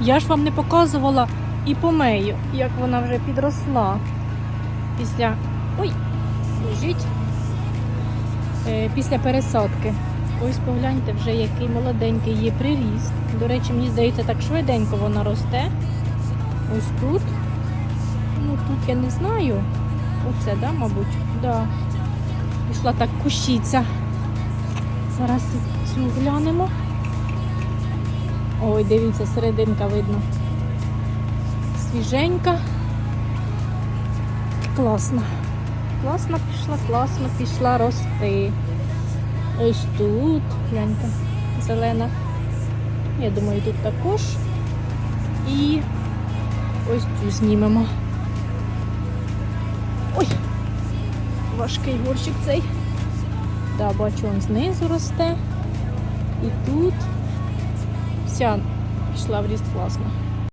Я ж вам не показувала і помею, як вона вже підросла. Після. Ой, лежить. Е, після пересадки. Ось погляньте, вже який молоденький є приріст. До речі, мені здається, так швиденько вона росте. Ось тут. Ну тут я не знаю. Оце, да, мабуть? Да. Пішла так кущиця. Зараз цю глянемо. Ой, дивіться, серединка видно. Свіженька. Класно. Класно пішла, класно пішла рости. Ось тут, гляньте, зелена. Я думаю, тут також. І ось цю знімемо. Ой! Важкий горщик цей. Да, бачу, він знизу росте. І тут вся пішла в ріст класно.